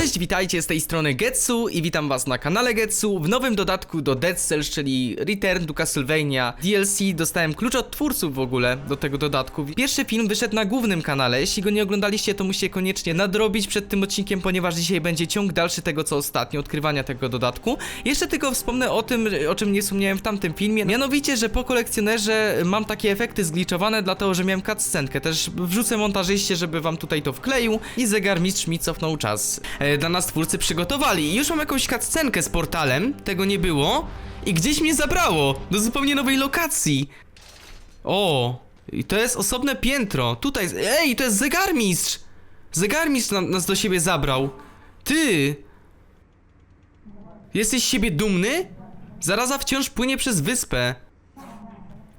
Cześć, witajcie z tej strony Getsu i witam was na kanale Getsu w nowym dodatku do Dead Cells, czyli Return to Castlevania DLC. Dostałem klucz od twórców w ogóle do tego dodatku. Pierwszy film wyszedł na głównym kanale, jeśli go nie oglądaliście to musicie koniecznie nadrobić przed tym odcinkiem, ponieważ dzisiaj będzie ciąg dalszy tego co ostatnio, odkrywania tego dodatku. Jeszcze tylko wspomnę o tym, o czym nie wspomniałem w tamtym filmie, mianowicie, że po kolekcjonerze mam takie efekty zgliczowane, dlatego że miałem cutscenkę. Też wrzucę montażyście, żeby wam tutaj to wkleił i zegarmistrz mi cofnął czas. E, dla nas twórcy przygotowali. I już mam jakąś cutscenkę z portalem, tego nie było. I gdzieś mnie zabrało do zupełnie nowej lokacji. O, i to jest osobne piętro. Tutaj, ej, to jest zegarmistrz. Zegarmistrz nam, nas do siebie zabrał. Ty! Jesteś siebie dumny? Zaraza wciąż płynie przez wyspę.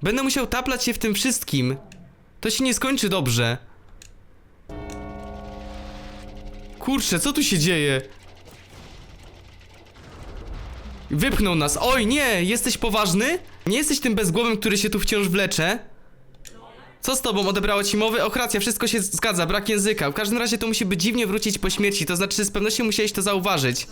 Będę musiał taplać się w tym wszystkim. To się nie skończy dobrze. Kurczę, co tu się dzieje? Wypchnął nas. Oj, nie! Jesteś poważny? Nie jesteś tym bezgłowym, który się tu wciąż wlecze? Co z tobą? Odebrało ci mowy? Och, racja, wszystko się zgadza, brak języka. W każdym razie to musi być dziwnie wrócić po śmierci, to znaczy z pewnością musiałeś to zauważyć.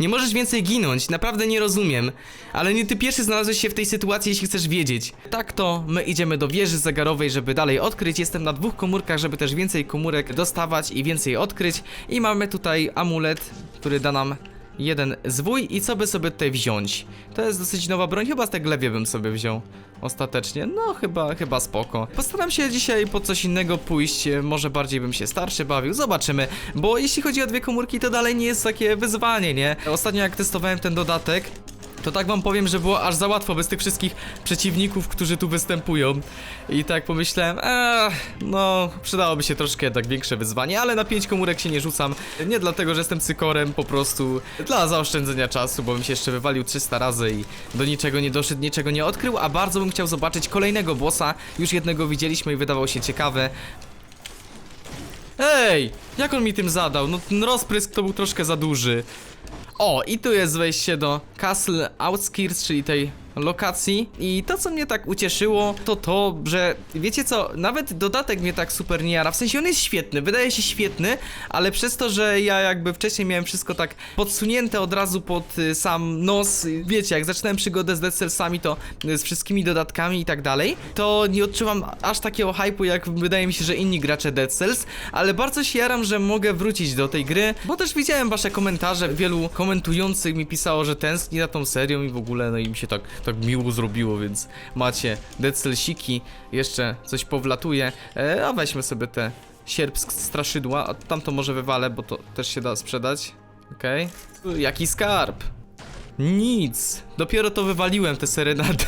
Nie możesz więcej ginąć, naprawdę nie rozumiem. Ale nie ty pierwszy znalazłeś się w tej sytuacji, jeśli chcesz wiedzieć. Tak to, my idziemy do wieży zegarowej, żeby dalej odkryć. Jestem na dwóch komórkach, żeby też więcej komórek dostawać i więcej odkryć. I mamy tutaj amulet, który da nam jeden zwój i co by sobie tutaj wziąć? To jest dosyć nowa broń, chyba z tego lewie bym sobie wziął ostatecznie. No chyba, chyba spoko. Postaram się dzisiaj po coś innego pójść, może bardziej bym się starszy bawił, zobaczymy. Bo jeśli chodzi o dwie komórki, to dalej nie jest takie wyzwanie, nie? Ostatnio jak testowałem ten dodatek, to tak wam powiem, że było aż za łatwo bez tych wszystkich przeciwników, którzy tu występują. I tak pomyślałem, eee, no przydałoby się troszkę jednak większe wyzwanie, ale na pięć komórek się nie rzucam. Nie dlatego, że jestem cykorem, po prostu dla zaoszczędzenia czasu, bo bym się jeszcze wywalił 300 razy i do niczego nie doszedł, niczego nie odkrył, a bardzo bym chciał zobaczyć kolejnego bossa. Już jednego widzieliśmy i wydawał się ciekawy. Ej, jak on mi tym zadał? No ten rozprysk to był troszkę za duży. O, i tu jest wejście do Castle Outskirts, czyli tej lokacji. I to, co mnie tak ucieszyło, to to, że wiecie co, nawet dodatek mnie tak super nie jara. W sensie on jest świetny, wydaje się świetny, ale przez to, że ja jakby wcześniej miałem wszystko tak podsunięte od razu pod y, sam nos, y, wiecie, jak zaczynałem przygodę z Dead Cellsami, to y, z wszystkimi dodatkami i tak dalej, to nie odczuwam aż takiego hype'u, jak wydaje mi się, że inni gracze Dead Cells, ale bardzo się jaram, że mogę wrócić do tej gry, bo też widziałem wasze komentarze, wielu komentujących mi pisało, że tęskni za tą serią i w ogóle, no i mi się tak, tak miło zrobiło, więc macie Dead Cellsiki, jeszcze coś powlatuje, e, a weźmy sobie te sierp z straszydła, a tamto może wywalę, bo to też się da sprzedać, okej. Jaki skarb? Nic. Dopiero to wywaliłem tę serenadę.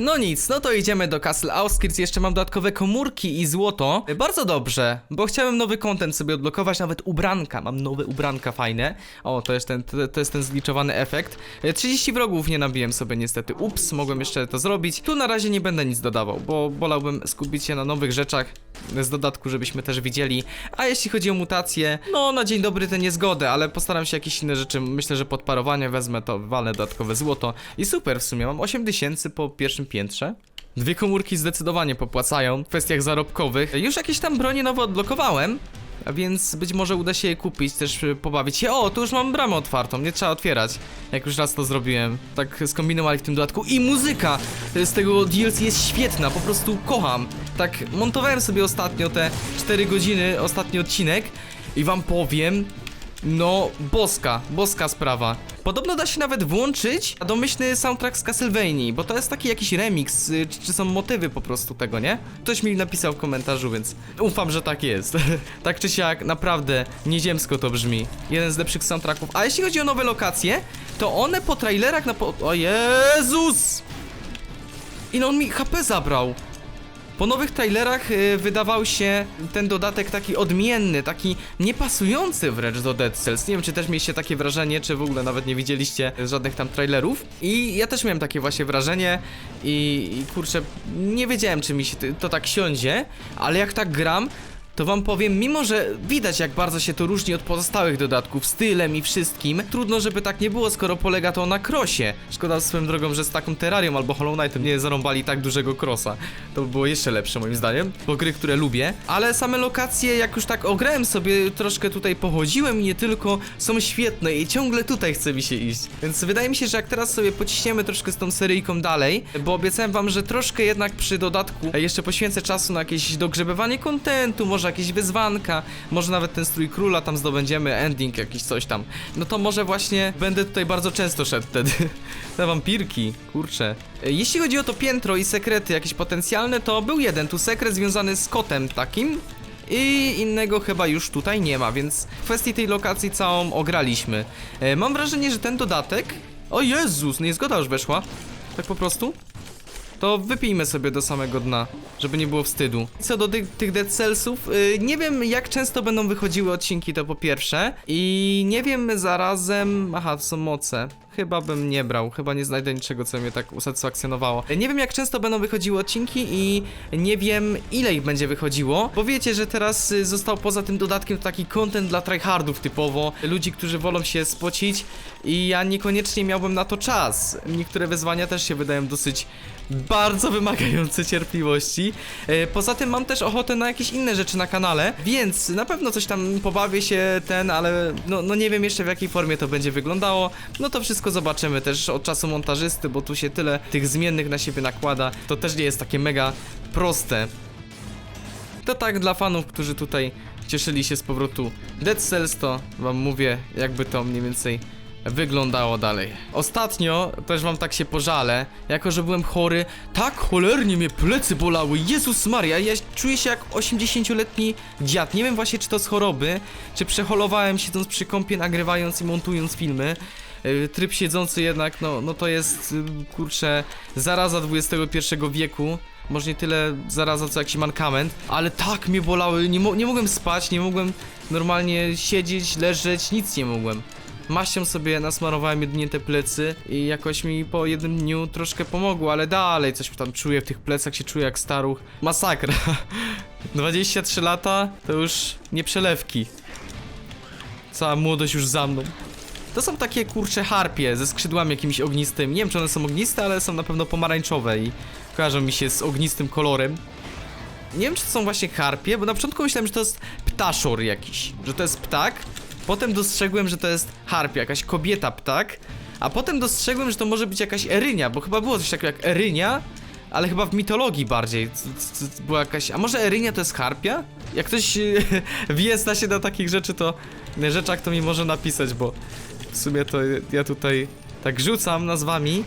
No nic, no to idziemy do Castle Outskirts, jeszcze mam dodatkowe komórki i złoto. Bardzo dobrze, bo chciałem nowy content sobie odblokować, nawet ubranka, mam nowe ubranka fajne. O, to jest ten, to, jest ten zliczowany efekt. E, 30 wrogów nie nabiłem sobie niestety, ups, mogłem jeszcze to zrobić. Tu na razie nie będę nic dodawał, bo wolałbym skupić się na nowych rzeczach z dodatku, żebyśmy też widzieli. A jeśli chodzi o mutacje, no na dzień dobry te niezgody, ale postaram się jakieś inne rzeczy, myślę, że pod parowanie wezmę to, walę dodatkowe złoto i super w sumie, mam 8000 po pierwszym piętrze. Dwie komórki zdecydowanie popłacają w kwestiach zarobkowych. Już jakieś tam bronie nowe odblokowałem, więc być może uda się je kupić, też y, pobawić się. O, tu już mam bramę otwartą, nie trzeba otwierać. Jak już raz to zrobiłem. Tak skombinowali w tym dodatku. I muzyka z tego DLC jest świetna, po prostu kocham. Tak montowałem sobie ostatnio te 4 godziny, ostatni odcinek i wam powiem, no, boska, boska sprawa. Podobno da się nawet włączyć domyślny soundtrack z Castlevanii, bo to jest taki jakiś remix, y, czy, czy są motywy po prostu tego, nie? Ktoś mi napisał w komentarzu, więc ufam, że tak jest. tak czy siak, naprawdę nieziemsko to brzmi. Jeden z lepszych soundtracków. A jeśli chodzi o nowe lokacje, to one po trailerach na po... O Jezus! I no on mi HP zabrał. Po nowych trailerach y, wydawał się ten dodatek taki odmienny, taki niepasujący wręcz do Dead Cells. Nie wiem, czy też mieliście takie wrażenie, czy w ogóle nawet nie widzieliście żadnych tam trailerów. I ja też miałem takie właśnie wrażenie i, i kurczę, nie wiedziałem, czy mi się to, to tak siądzie, ale jak tak gram, to wam powiem, mimo że widać jak bardzo się to różni od pozostałych dodatków, stylem i wszystkim, trudno, żeby tak nie było, skoro polega to na krosie. Szkoda swoją drogą, że z taką Terrarią albo Hollow Knightem nie zarąbali tak dużego krosa. To by było jeszcze lepsze moim zdaniem, bo gry, które lubię. Ale same lokacje, jak już tak ograłem sobie, troszkę tutaj pochodziłem i nie tylko, są świetne i ciągle tutaj chce mi się iść. Więc wydaje mi się, że jak teraz sobie pociśniemy troszkę z tą seryjką dalej, bo obiecałem wam, że troszkę jednak przy dodatku jeszcze poświęcę czasu na jakieś dogrzebywanie kontentu, może jakieś wyzwanka, może nawet ten strój króla tam zdobędziemy, ending jakiś coś tam. No to może właśnie będę tutaj bardzo często szedł wtedy. Te wampirki, kurczę. Jeśli chodzi o to piętro i sekrety jakieś potencjalne, to był jeden tu sekret związany z kotem takim, i innego chyba już tutaj nie ma, więc w kwestii tej lokacji całą ograliśmy. E, mam wrażenie, że ten dodatek... O Jezus, niezgoda już weszła. Tak po prostu? To wypijmy sobie do samego dna, żeby nie było wstydu. Co do tych, tych Dead Cellsów, yy, nie wiem jak często będą wychodziły odcinki, to po pierwsze. I nie wiem zarazem... Aha, to są moce. Chyba bym nie brał, chyba nie znajdę niczego, co mnie tak usatysfakcjonowało. Nie wiem jak często będą wychodziły odcinki i nie wiem ile ich będzie wychodziło, bo wiecie, że teraz y, został poza tym dodatkiem taki content dla tryhardów typowo, ludzi, którzy wolą się spocić i ja niekoniecznie miałbym na to czas. Niektóre wyzwania też się wydają dosyć bardzo wymagające cierpliwości. E, Poza tym mam też ochotę na jakieś inne rzeczy na kanale, więc na pewno coś tam pobawię się ten, ale no, no nie wiem jeszcze w jakiej formie to będzie wyglądało. No to wszystko zobaczymy też od czasu montażysty, bo tu się tyle tych zmiennych na siebie nakłada. To też nie jest takie mega proste. To tak dla fanów, którzy tutaj cieszyli się z powrotu Dead Cells, to wam mówię, jakby to mniej więcej wyglądało dalej. Ostatnio też wam tak się pożalę, jako że byłem chory, tak cholernie mnie plecy bolały, Jezus Maria, ja czuję się jak 80-letni dziad, nie wiem właśnie czy to z choroby, czy przeholowałem siedząc przy kąpie, nagrywając i montując filmy, tryb siedzący jednak, no, no to jest, yy, kurczę, zaraza XXI wieku. Może nie tyle zaraza, co jakiś mankament, ale tak mnie bolały, nie, mo nie mogłem spać, nie mogłem normalnie siedzieć, leżeć, nic nie mogłem. Maścią sobie nasmarowałem jedynie te plecy i jakoś mi po jednym dniu troszkę pomogło, ale dalej coś tam czuję w tych plecach, się czuję jak staruch. Masakra. 23 lata to już nie przelewki. Cała młodość już za mną. To są takie kurcze harpie ze skrzydłami jakimiś ognistymi. Nie wiem, czy one są ogniste, ale są na pewno pomarańczowe i kojarzą mi się z ognistym kolorem. Nie wiem, czy to są właśnie harpie, bo na początku myślałem, że to jest ptaszor jakiś, że to jest ptak. Potem dostrzegłem, że to jest harpia, jakaś kobieta ptak. A potem dostrzegłem, że to może być jakaś erynia, bo chyba było coś takiego jak erynia, ale chyba w mitologii bardziej. Była jakaś. A może erynia to jest harpia? Jak ktoś wie, zna się na takich rzeczy, to rzeczach to mi może napisać, bo w sumie to ja tutaj tak rzucam nazwami,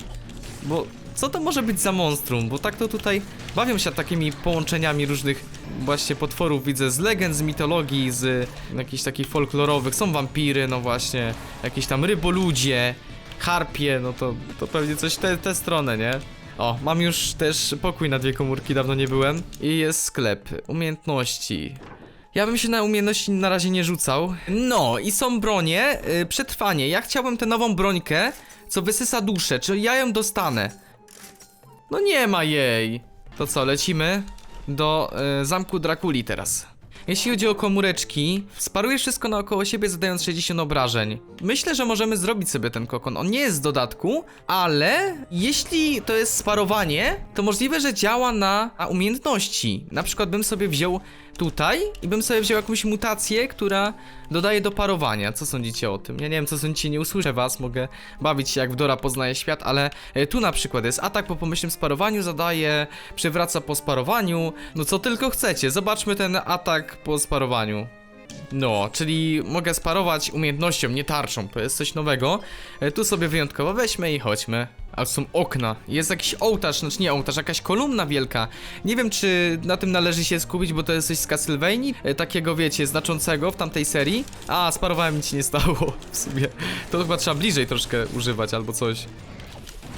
bo co to może być za monstrum? Bo tak to tutaj bawią się takimi połączeniami różnych właśnie potworów, widzę z legend, z mitologii, z jakichś takich folklorowych. Są wampiry, no właśnie, jakieś tam ryboludzie, harpie, no to, to pewnie coś te, tę stronę, nie? O, mam już też pokój na dwie komórki, dawno nie byłem. I jest sklep. Umiejętności. Ja bym się na umiejętności na razie nie rzucał. No, i są bronie. Yy, przetrwanie. Ja chciałbym tę nową brońkę, co wysysa duszę. Czy ja ją dostanę? No nie ma jej. To co, lecimy do y, zamku Drakuli teraz. Jeśli chodzi o komóreczki, sparuję wszystko naokoło siebie zadając 60 obrażeń. Myślę, że możemy zrobić sobie ten kokon. On nie jest z dodatku, ale jeśli to jest sparowanie, to możliwe, że działa na, na umiejętności. Na przykład bym sobie wziął tutaj i bym sobie wziął jakąś mutację, która dodaje do parowania. Co sądzicie o tym? Ja nie wiem, co sądzicie, nie usłyszę was, mogę bawić się jak w Dora poznaje świat, ale e, tu na przykład jest atak po pomyślnym sparowaniu, zadaje, przywraca po sparowaniu, no co tylko chcecie. Zobaczmy ten atak po sparowaniu. No, czyli mogę sparować umiejętnością, nie tarczą, to jest coś nowego. E, tu sobie wyjątkowo weźmy i chodźmy. A są okna. Jest jakiś ołtarz, znaczy nie ołtarz, jakaś kolumna wielka. Nie wiem, czy na tym należy się skupić, bo to jest coś z Castlevanii, e, takiego wiecie, znaczącego w tamtej serii. A, sparowałem, nic się nie stało w sumie. To chyba trzeba bliżej troszkę używać albo coś.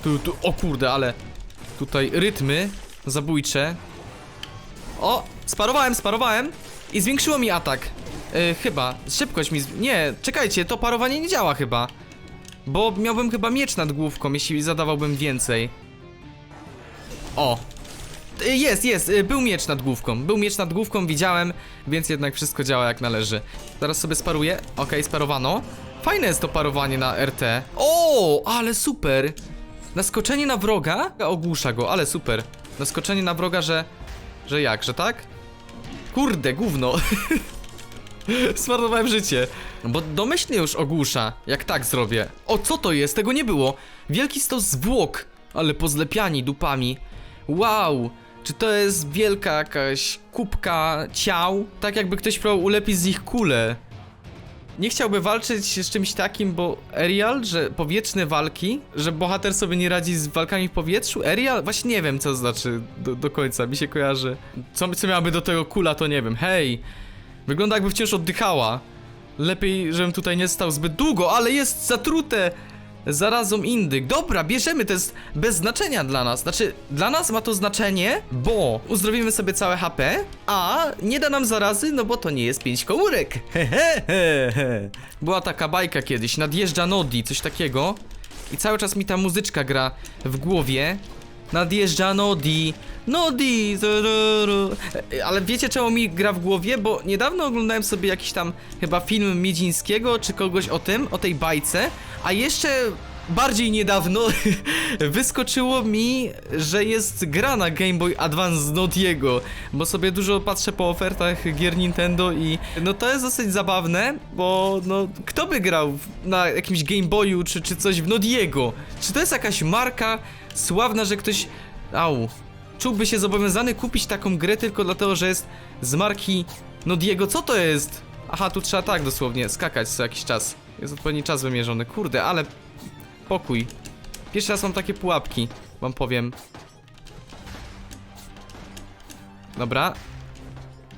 Tu, tu, o kurde, ale tutaj rytmy zabójcze. O, sparowałem, sparowałem i zwiększyło mi atak. E, chyba, szybkość mi. Nie, czekajcie, to parowanie nie działa chyba. Bo miałbym chyba miecz nad główką, jeśli zadawałbym więcej. O. Y, Jest, jest, y, był miecz nad główką. Był miecz nad główką, widziałem, więc jednak wszystko działa jak należy. Zaraz sobie sparuję. Okej, sparowano. Fajne jest to parowanie na RT. O, ale super! Naskoczenie na wroga ogłusza go, ale super. Naskoczenie na wroga, że. że jak, że tak? Kurde, gówno. Zmarnowałem życie. Bo domyślnie już ogłusza, jak tak zrobię. O, co to jest? Tego nie było. Wielki stos zwłok, ale pozlepiani dupami. Wow, czy to jest wielka jakaś kubka ciał? Tak jakby ktoś próbował ulepić z nich kulę. Nie chciałby walczyć z czymś takim, bo Arial, że powietrzne walki, że bohater sobie nie radzi z walkami w powietrzu? Arial? Właśnie nie wiem, co to znaczy do, do końca, mi się kojarzy. Co, co miałaby do tego kula, to nie wiem. Hej, wygląda jakby wciąż oddychała. Lepiej, żebym tutaj nie stał zbyt długo, ale jest zatrute zarazą indyk. Dobra, bierzemy, to jest bez znaczenia dla nas. Znaczy, dla nas ma to znaczenie, bo uzdrowimy sobie całe HP, a nie da nam zarazy, no bo to nie jest 5 komórek. Hehehe. Była taka bajka kiedyś, nadjeżdża Nodi, coś takiego. I cały czas mi ta muzyczka gra w głowie. Nadjeżdża Nodi, Nodi, zururu. E, ale wiecie czemu mi gra w głowie? Bo niedawno oglądałem sobie jakiś tam chyba film Miedzińskiego, czy kogoś o tym, o tej bajce, a jeszcze bardziej niedawno wyskoczyło mi, że jest gra na Game Boy Advance Nodiego, bo sobie dużo patrzę po ofertach gier Nintendo i no to jest dosyć zabawne, bo no kto by grał na jakimś Game Boyu czy, czy coś w Nodiego? Czy to jest jakaś marka sławna, że ktoś... Au. Czułby się zobowiązany kupić taką grę tylko dlatego, że jest z marki Nodiego. Co to jest? Aha, tu trzeba tak dosłownie skakać co jakiś czas. Jest odpowiedni czas wymierzony. Kurde, ale pokój. Pierwszy raz mam takie pułapki, wam powiem. Dobra.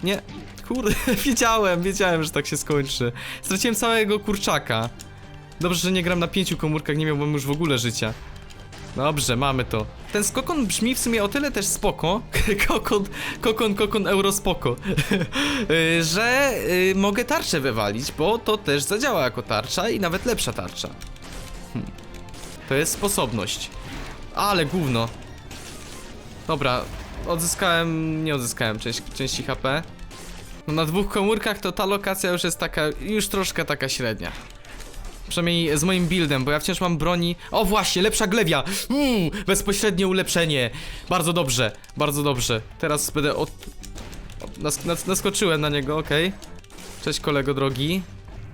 Nie. Kurde, wiedziałem, wiedziałem, że tak się skończy. Straciłem całego kurczaka. Dobrze, że nie gram na pięciu komórkach, nie miałbym już w ogóle życia. Dobrze, mamy to. Ten skokon brzmi w sumie o tyle też spoko. kokon, kokon, kokon, euro spoko. Y, że y, mogę tarczę wywalić, bo to też zadziała jako tarcza i nawet lepsza tarcza. Hmm. To jest sposobność. Ale gówno. Dobra, odzyskałem, nie odzyskałem część, części HP. No na dwóch komórkach to ta lokacja już jest taka, już troszkę taka średnia. Przynajmniej z moim buildem, bo ja wciąż mam broni. O właśnie, lepsza glewia! Uuu, bezpośrednie ulepszenie. Bardzo dobrze, bardzo dobrze. Teraz będę od... Nas, nas, naskoczyłem na niego, okej. Cześć kolego drogi.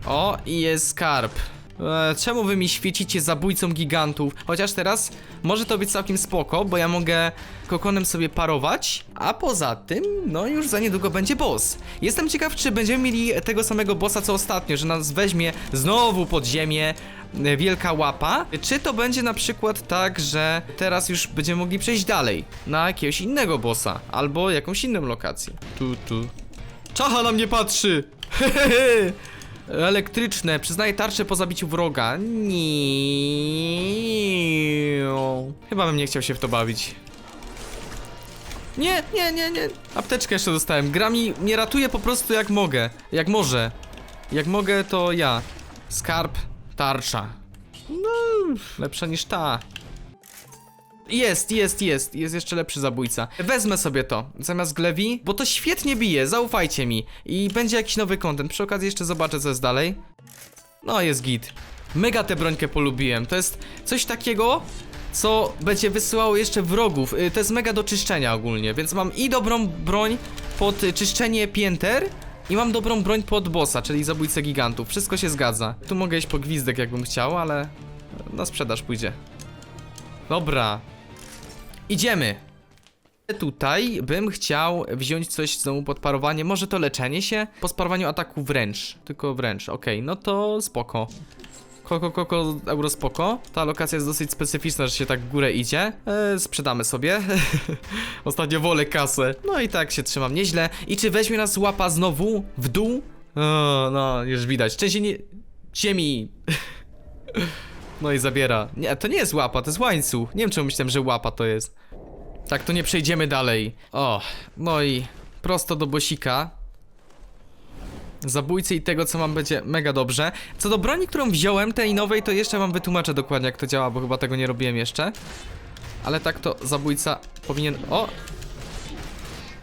O, i jest skarb. E, czemu wy mi świecicie zabójcą gigantów? Chociaż teraz może to być całkiem spoko, bo ja mogę kokonem sobie parować, a poza tym, no już za niedługo będzie boss. Jestem ciekaw, czy będziemy mieli tego samego bossa co ostatnio, że nas weźmie znowu pod ziemię e, wielka łapa, czy to będzie na przykład tak, że teraz już będziemy mogli przejść dalej, na jakiegoś innego bossa, albo jakąś inną lokację. Tu, tu. Czacha na mnie patrzy! Hehehe! Elektryczne, przyznaję tarczę po zabiciu wroga. Nie. Chyba bym nie chciał się w to bawić. Nie, nie, nie, nie. Apteczkę jeszcze dostałem. Gra mi nie ratuje po prostu jak mogę. Jak może. Jak mogę, to ja. Skarb, tarcza. No, lepsza niż ta. Jest, jest, jest. Jest jeszcze lepszy zabójca. Wezmę sobie to zamiast glewi, bo to świetnie bije, zaufajcie mi. I będzie jakiś nowy content. Przy okazji jeszcze zobaczę, co jest dalej. No, jest git. Mega tę brońkę polubiłem. To jest coś takiego, co będzie wysyłało jeszcze wrogów. Y, To jest mega do czyszczenia ogólnie, więc mam i dobrą broń pod y, czyszczenie pięter, i mam dobrą broń pod bossa, czyli zabójcę gigantów. Wszystko się zgadza. Tu mogę iść po gwizdek, jakbym chciał, ale na sprzedaż pójdzie. Dobra, Idziemy. Tutaj bym chciał wziąć coś znowu pod parowanie. Może to leczenie się? Po sparowaniu ataku wręcz. Tylko wręcz, okej, no to spoko. Koko, koko, euro spoko. Ta lokacja jest dosyć specyficzna, że się tak w górę idzie. E, sprzedamy sobie. Ostatnio wolę kasę. No i tak się trzymam nieźle. I czy weźmie nas łapa znowu w dół? No, już widać. Część nie... Ziemi. No i zabiera. Nie, to nie jest łapa, to jest łańcuch. Nie wiem, czemu myślałem, że łapa to jest. Tak, to nie przejdziemy dalej. O, no i prosto do bosika. Zabójcy i tego, co mam, będzie mega dobrze. Co do broni, którą wziąłem, tej nowej, to jeszcze wam wytłumaczę dokładnie, jak to działa, bo chyba tego nie robiłem jeszcze. Ale tak to zabójca powinien... O!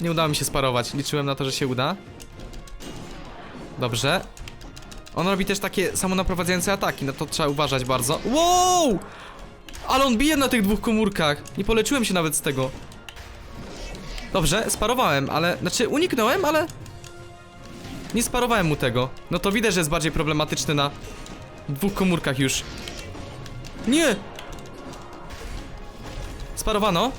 Nie udało mi się sparować. Liczyłem na to, że się uda. Dobrze. On robi też takie samonaprowadzające ataki, no to trzeba uważać bardzo. Wow! Ale on bije na tych dwóch komórkach. Nie poleczyłem się nawet z tego. Dobrze, sparowałem, ale... Znaczy, uniknąłem, ale... Nie sparowałem mu tego. No to widać, że jest bardziej problematyczny na dwóch komórkach już. Nie! Sparowano.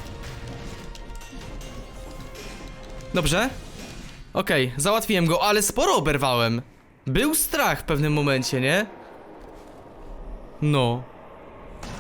Dobrze. Okej, załatwiłem go, ale sporo oberwałem. Był strach w pewnym momencie, nie? No.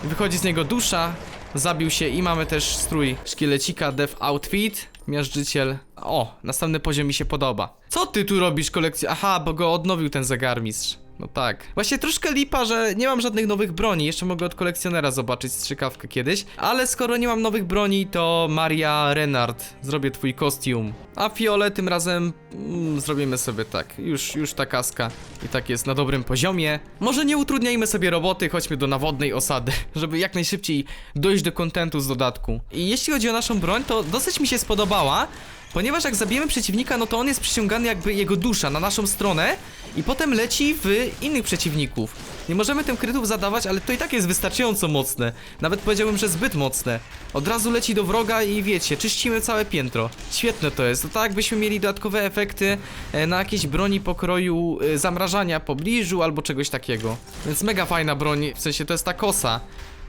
Wychodzi z niego dusza, zabił się i mamy też strój szkielecika Death Outfit, miażdżyciel. O, następny poziom mi się podoba. Co ty tu robisz kolekcję? Aha, bo go odnowił ten zegarmistrz. No tak. Właśnie troszkę lipa, że nie mam żadnych nowych broni. Jeszcze mogę od kolekcjonera zobaczyć strzykawkę kiedyś. Ale skoro nie mam nowych broni, to Maria Renard. Zrobię twój kostium. A Fiole tym razem mm, zrobimy sobie tak. Już, już ta kaska i tak jest na dobrym poziomie. Może nie utrudniajmy sobie roboty, chodźmy do nawodnej osady, żeby jak najszybciej dojść do kontentu z dodatku. I jeśli chodzi o naszą broń, to dosyć mi się spodobała. Ponieważ jak zabijemy przeciwnika, no to on jest przyciągany jakby jego dusza na naszą stronę i potem leci w innych przeciwników. Nie możemy tym krytów zadawać, ale to i tak jest wystarczająco mocne. Nawet powiedziałbym, że zbyt mocne. Od razu leci do wroga i wiecie, czyścimy całe piętro. Świetne to jest. To tak jakbyśmy mieli dodatkowe efekty e, na jakieś broni pokroju e, zamrażania pobliżu albo czegoś takiego. Więc mega fajna broń, w sensie to jest ta kosa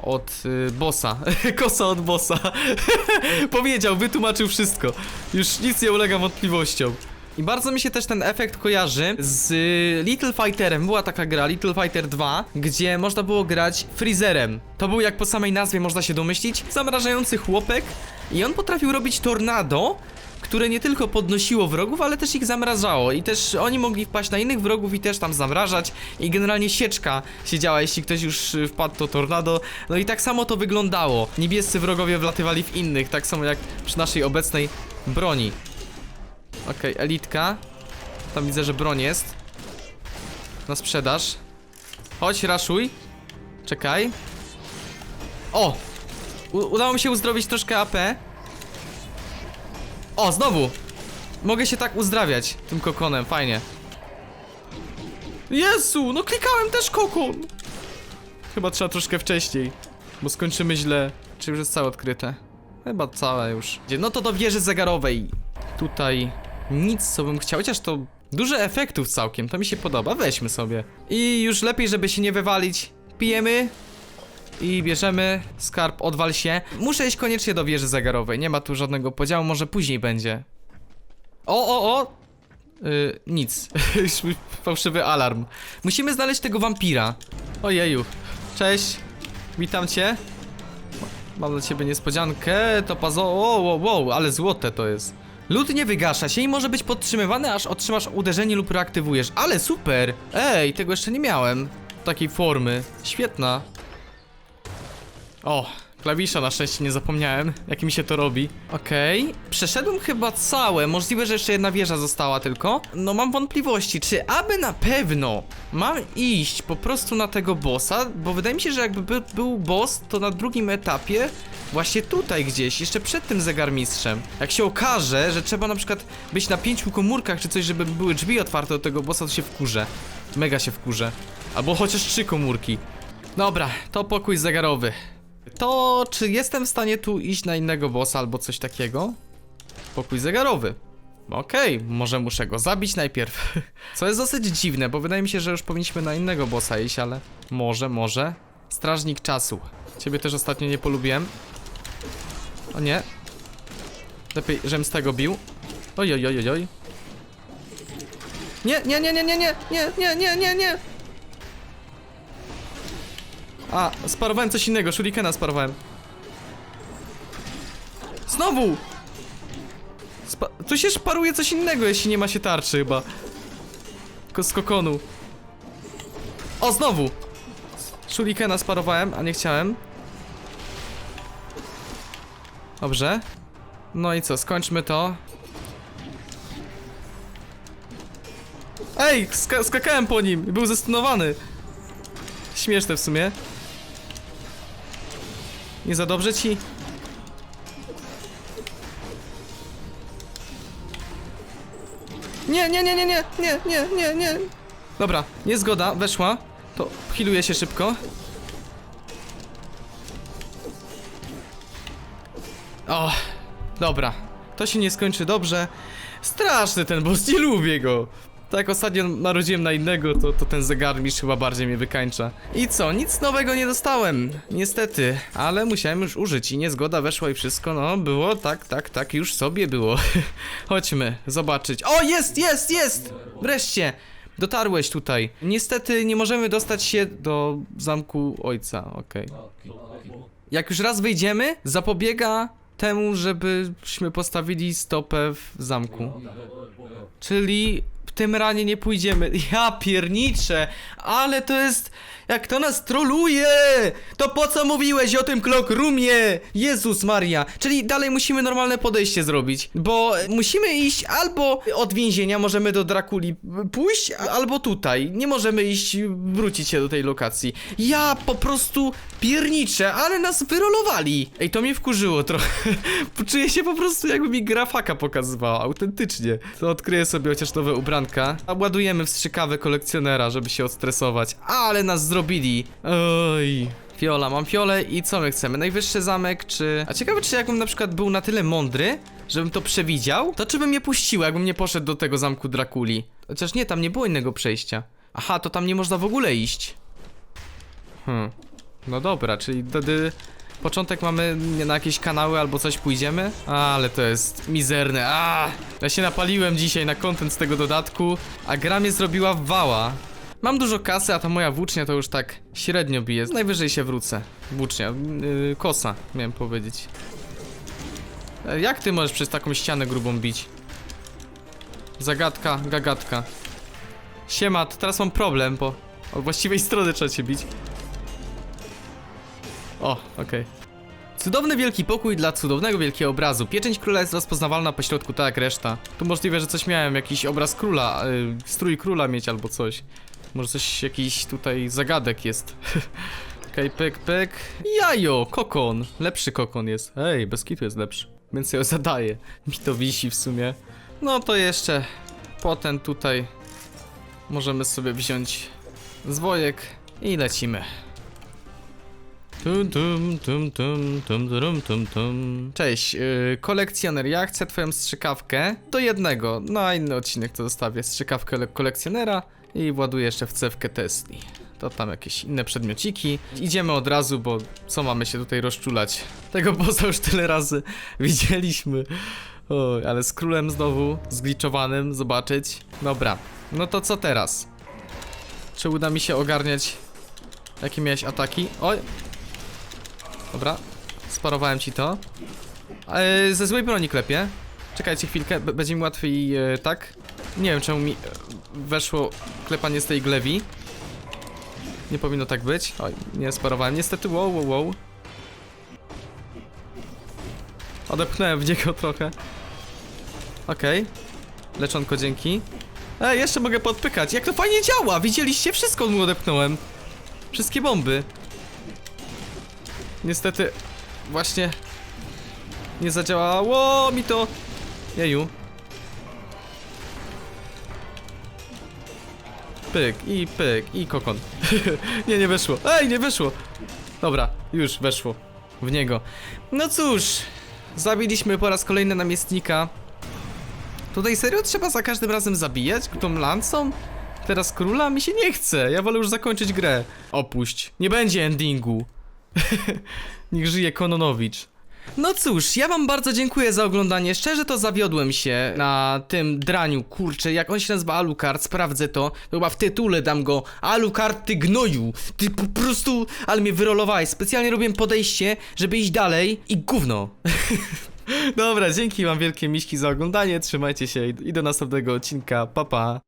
od y, bossa. Kosa od bossa. Powiedział, wytłumaczył wszystko. Już nic nie ulega wątpliwościom. I bardzo mi się też ten efekt kojarzy z Little Fighterem. Była taka gra, Little Fighter 2, gdzie można było grać Freezerem. To był, jak po samej nazwie można się domyślić, zamrażający chłopek. I on potrafił robić tornado, które nie tylko podnosiło wrogów, ale też ich zamrażało. I też oni mogli wpaść na innych wrogów i też tam zamrażać. I generalnie sieczka się działa, jeśli ktoś już y, wpadł to tornado. No i tak samo to wyglądało. Niebiescy wrogowie wlatywali w innych, tak samo jak przy naszej obecnej broni. Okej, elitka. Tam widzę, że broń jest. Na sprzedaż. Chodź, raszuj. Czekaj. O! U udało mi się uzdrowić troszkę AP. O, znowu! Mogę się tak uzdrawiać tym kokonem, fajnie. Jezu, no klikałem też kokon! Chyba trzeba troszkę wcześniej, bo skończymy źle. Czy już jest całe odkryte? Chyba całe już. No to do wieży zegarowej. Tutaj nic, co bym chciał, chociaż to dużo efektów całkiem, to mi się podoba, weźmy sobie. I już lepiej, żeby się nie wywalić. Pijemy, i bierzemy skarb, odwal się. Muszę iść koniecznie do wieży zegarowej, nie ma tu żadnego podziału, może później będzie. O, o, o! Yy, nic. Fałszywy alarm. Musimy znaleźć tego wampira. Ojeju. Cześć. Witam cię. Mam dla ciebie niespodziankę. To pazo... Wow, wow, wow, ale złote to jest. Lód nie wygasza się i może być podtrzymywany, aż otrzymasz uderzenie lub reaktywujesz. Ale super! Ej, tego jeszcze nie miałem. Takiej formy. Świetna. O, klawisza na szczęście nie zapomniałem, jak mi się to robi. Okej, przeszedłem chyba całe, możliwe, że jeszcze jedna wieża została tylko. No mam wątpliwości, czy aby na pewno mam iść po prostu na tego bossa, bo wydaje mi się, że jakby by, był boss, to na drugim etapie Właśnie tutaj gdzieś, jeszcze przed tym zegarmistrzem. Jak się okaże, że trzeba na przykład być na pięciu komórkach czy coś, żeby były drzwi otwarte do tego bossa, to się wkurzę. Mega się wkurzę. Albo chociaż trzy komórki. Dobra, to pokój zegarowy. To czy jestem w stanie tu iść na innego bossa albo coś takiego? Pokój zegarowy. Okej, może muszę go zabić najpierw. Co jest dosyć dziwne, bo wydaje mi się, że już powinniśmy na innego bossa iść, ale może, może. Strażnik czasu. Ciebie też ostatnio nie polubiłem. O nie. Lepiej, żem z tego bił. Oj, oj, oj, oj, oj. Nie, nie, nie, nie, nie, nie, nie, nie, nie, nie, nie. A, sparowałem coś innego, shurikena sparowałem. Znowu! Spa tu się szparuje coś innego, jeśli nie ma się tarczy chyba. Ko z kokonu. O, znowu! Shurikena sparowałem, a nie chciałem. Dobrze. No i co, skończmy to. Ej, ska skakałem po nim i był zestunowany. Śmieszne w sumie. Nie za dobrze ci? Nie, nie, nie, nie, nie, nie, nie, nie, nie. Dobra, niezgoda, weszła. To healuje się szybko. O, dobra. To się nie skończy dobrze. Straszny ten boss, nie lubię go. Tak jak ostatnio narodziłem na innego, to, to ten zegarmistrz chyba bardziej mnie wykańcza. I co, nic nowego nie dostałem, niestety, ale musiałem już użyć i niezgoda weszła i wszystko, no było tak, tak, tak, już sobie było. Chodźmy, zobaczyć. O, jest, jest, jest! Wreszcie! Dotarłeś tutaj. Niestety nie możemy dostać się do zamku ojca, okej. Jak już raz wyjdziemy, zapobiega temu, żebyśmy postawili stopę w zamku. Czyli tym ranie nie pójdziemy. Ja pierniczę, ale to jest. Jak to nas troluje! To po co mówiłeś o tym clock roomie? Jezus Maria. Czyli dalej musimy normalne podejście zrobić. Bo musimy iść albo od więzienia możemy do Drakuli pójść, albo tutaj. Nie możemy iść, wrócić się do tej lokacji. Ja po prostu pierniczę, ale nas wyrolowali. Ej, to mnie wkurzyło trochę. Czuję się po prostu jakby mi grafaka pokazywała, autentycznie. To odkryję sobie chociaż nowe ubranka. A ładujemy w strzykawę kolekcjonera, żeby się odstresować. Ale nas zrobili. Oj. Fiola, mam fiolę i co my chcemy? Najwyższy zamek, czy... A ciekawe, czy jakbym na przykład był na tyle mądry, żebym to przewidział, to czy bym nie puścił, jakbym nie poszedł do tego zamku Drakuli? Chociaż nie, tam nie było innego przejścia. Aha, to tam nie można w ogóle iść. Hmm. No dobra, czyli wtedy początek mamy na jakieś kanały albo coś pójdziemy? Ale to jest mizerne. A, ja się napaliłem dzisiaj na content z tego dodatku, a gra mnie zrobiła wała. Mam dużo kasy, a ta moja włócznia to już tak średnio bije. Najwyżej się wrócę. Włócznia, yy, kosa, miałem powiedzieć. E, Jak ty możesz przez taką ścianę grubą bić? Zagadka, gagatka. Siema, to teraz mam problem, bo od właściwej strony trzeba cię bić. O, okej. Cudowny wielki pokój dla cudownego wielkiego obrazu. Pieczęć króla jest rozpoznawalna po środku, tak jak reszta. Tu możliwe, że coś miałem, jakiś obraz króla, y, strój króla mieć albo coś. Może coś, jakiś tutaj zagadek jest. Okej, pyk, pyk. Jajo, kokon. Lepszy kokon jest. Ej, bez kitu jest lepszy. Więc ja zadaję. Mi to wisi w sumie. No to jeszcze potem tutaj możemy sobie wziąć zwojek i lecimy. Tum, tum, tum, tum, tum, tum, tum, tum. Cześć, yy, kolekcjoner, ja chcę twoją strzykawkę do jednego, na inny odcinek to zostawię, strzykawkę le- kolekcjonera i właduję jeszcze w cewkę Tesli. To tam jakieś inne przedmiociki. Idziemy od razu, bo co mamy się tutaj rozczulać? Tego poza już tyle razy widzieliśmy. Oj, ale z królem znowu, zgliczowanym, zobaczyć. Dobra, no to co teraz? Czy uda mi się ogarniać Jakie miałeś ataki? Oj! Dobra, sparowałem ci to. E, ze złej broni klepie. Czekajcie chwilkę, b- będzie mi łatwiej e, tak. Nie wiem czemu mi e, weszło klepanie z tej glewi. Nie powinno tak być. Oj, nie sparowałem. Niestety, wow, wow, wow. Odepchnąłem w niego trochę. Okej. Leczonko, dzięki. Ej, jeszcze mogę podpykać. Jak to fajnie działa! Widzieliście? Wszystko mu odepchnąłem. Wszystkie bomby. Niestety, właśnie nie zadziałało mi to. Jeju. Pyk i pyk i kokon. nie, nie weszło. Ej, nie weszło. Dobra, już weszło w niego. No cóż, zabiliśmy po raz kolejny namiestnika. Tutaj serio trzeba za każdym razem zabijać tą lancą? Teraz króla mi się nie chce. Ja wolę już zakończyć grę. Opuść. Nie będzie endingu. Niech żyje Kononowicz. No cóż, ja wam bardzo dziękuję za oglądanie. Szczerze to zawiodłem się na tym draniu. Kurczę, jak on się nazywa Alucard, sprawdzę to. Chyba w tytule dam go. Alucard, ty gnoju. Ty po prostu... Ale mnie wyrolowałeś. Specjalnie robiłem podejście, żeby iść dalej i gówno. Dobra, dzięki wam wielkie miśki za oglądanie. Trzymajcie się i do następnego odcinka. Pa pa.